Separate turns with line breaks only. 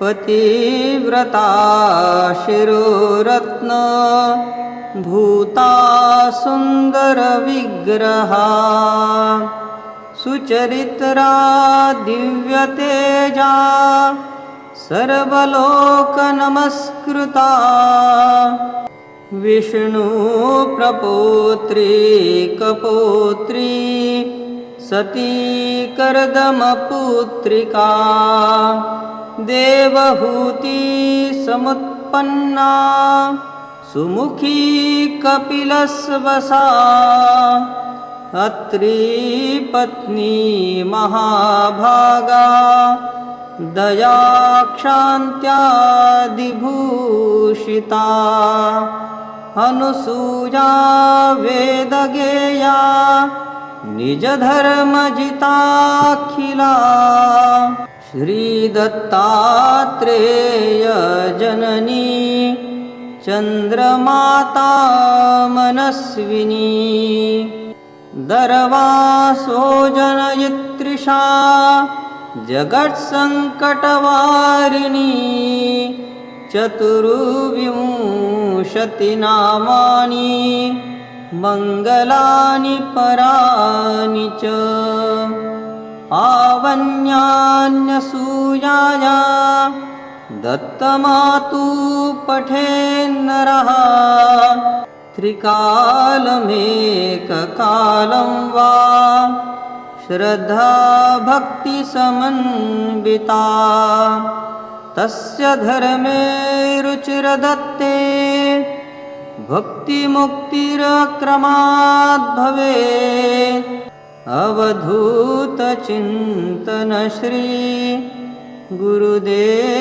पतिव्रता शिरोरत्न भूता सुन्दरविग्रहा सुचरित्रा दिव्यतेजा सर्वलोकनमस्कृता विष्णुप्रपोत्री कपोत्री सती कर्दमपुत्रिका देवहूती समुत्पन्ना सुमुखी कपिलस्वसा अत्री पत्नी महाभागा दयाक्षान्त्यादिभूषिता अनुसूया वेदगेया निजधर्मजिताखिला श्रीदत्तात्रेयजननी चन्द्रमाता मनस्विनी दरवासो जनयित्रिषा जगत्सङ्कटवारिणी चतुर्विंशतिनामानि मङ्गलानि पराणि च आवन्यान्यसूयाया दत्तमातु पठेन्नरः। त्रिकालमेककालं वा श्रद्धाभक्तिसमन्विता। तस्य धर्मे रुचिरदत्ते भक्तिमुक्तिरक्रमाद्भवे अवधूतचिन्तनश्री गुरुदेवदत्त